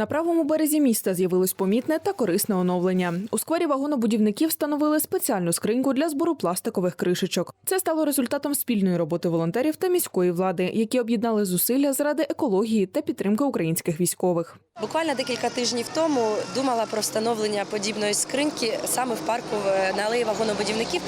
На правому березі міста з'явилось помітне та корисне оновлення. У сквері вагонобудівників встановили спеціальну скриньку для збору пластикових кришечок. Це стало результатом спільної роботи волонтерів та міської влади, які об'єднали зусилля заради екології та підтримки українських військових. Буквально декілька тижнів тому думала про встановлення подібної скриньки саме в парку на алеї вагонобудівників,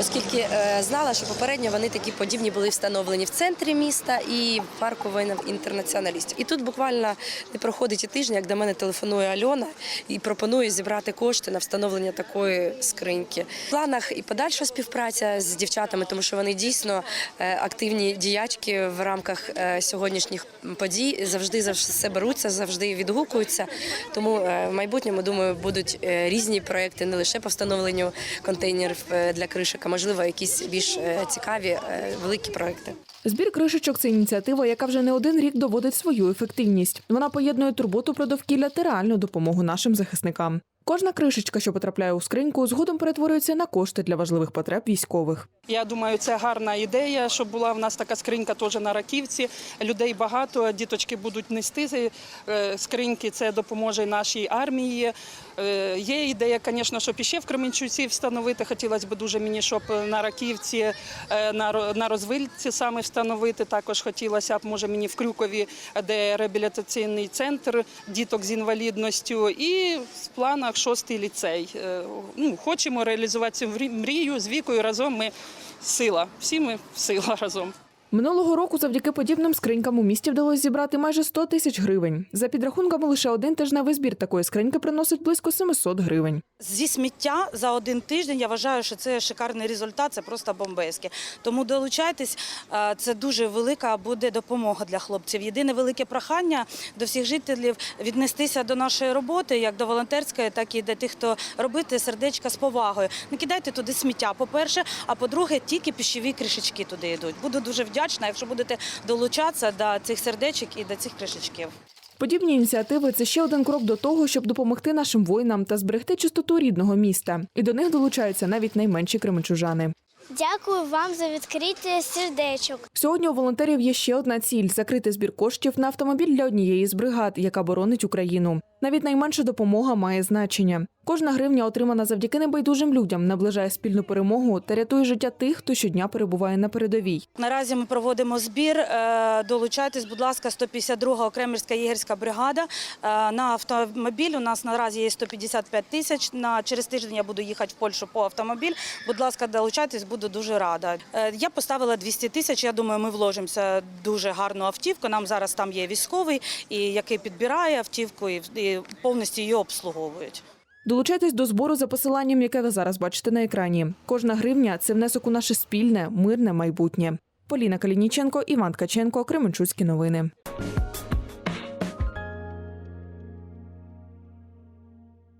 оскільки е, знала, що попередньо вони такі подібні були встановлені в центрі міста і в парку воїнів-інтернаціоналістів. І тут буквально не проходить і тижня, як до мене телефонує Альона і пропонує зібрати кошти на встановлення такої скриньки. В планах і подальша співпраця з дівчатами, тому що вони дійсно е, активні діячки в рамках е, сьогоднішніх подій завжди за все беруться, завжди відгукуються. Тому е, в майбутньому думаю, будуть е, різні проекти не лише по встановленню контейнерів е, для кришок, а можливо якісь більш цікаві великі проекти. Збір кришечок це ініціатива, яка вже не один рік доводить свою ефективність. Вона поєднує турботу про довкілля та реальну допомогу нашим захисникам. Кожна кришечка, що потрапляє у скриньку, згодом перетворюється на кошти для важливих потреб військових. Я думаю, це гарна ідея, щоб була в нас така скринька теж на раківці. Людей багато, діточки будуть нести е, скриньки. Це допоможе нашій армії. Е, Є ідея, звісно, щоб іще в Кременчуці встановити. Хотілося б дуже мені, щоб на раківці, е, на Ро- на розвильці саме встановити. Також хотілося б, може, мені в Крюкові, де реабілітаційний центр діток з інвалідністю, і в планах шостий ліцей. Е, Ну, хочемо реалізувати цю мрію з вікою разом. Ми сила. Всі ми сила разом. Минулого року завдяки подібним скринькам у місті вдалося зібрати майже 100 тисяч гривень. За підрахунками, лише один тижневий збір такої скриньки приносить близько 700 гривень. Зі сміття за один тиждень я вважаю, що це шикарний результат, це просто бомбейське. Тому долучайтесь, е, це дуже велика буде допомога для хлопців. Єдине велике прохання до всіх жителів віднестися до нашої роботи, як до волонтерської, так і до тих, хто робити сердечка з повагою. Не кидайте туди сміття, по-перше, а по-друге, тільки піщові кришечки туди йдуть. Буду дуже вдячна, якщо будете долучатися до цих сердечок і до цих кришечків. Подібні ініціативи це ще один крок до того, щоб допомогти нашим воїнам та зберегти чистоту рідного міста. І до них долучаються навіть найменші кременчужани. Дякую вам за відкрите сердечок. Сьогодні у волонтерів є ще одна ціль закрити збір коштів на автомобіль для однієї з бригад, яка боронить Україну. Навіть найменша допомога має значення. Кожна гривня, отримана завдяки небайдужим людям, наближає спільну перемогу та рятує життя тих, хто щодня перебуває на передовій. Наразі ми проводимо збір. Е, Долучайтесь, будь ласка, 152-га окремірська єгерська бригада. Е, На автомобіль у нас наразі є 155 тисяч. На через тиждень я буду їхати в Польщу по автомобіль. Будь ласка, долучайтесь, буду дуже рада. Е, Я поставила 200 тисяч. Я думаю, ми вложимося дуже гарну автівку. Нам зараз там є військовий, і який підбирає автівку і, повністю її обслуговують. Долучайтесь до збору за посиланням, яке ви зараз бачите на екрані. Кожна гривня це внесок у наше спільне, мирне майбутнє. Поліна Калініченко, Іван Ткаченко, Кременчуцькі новини.